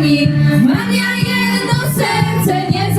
ziemi, Maria jedno serce nie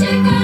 Take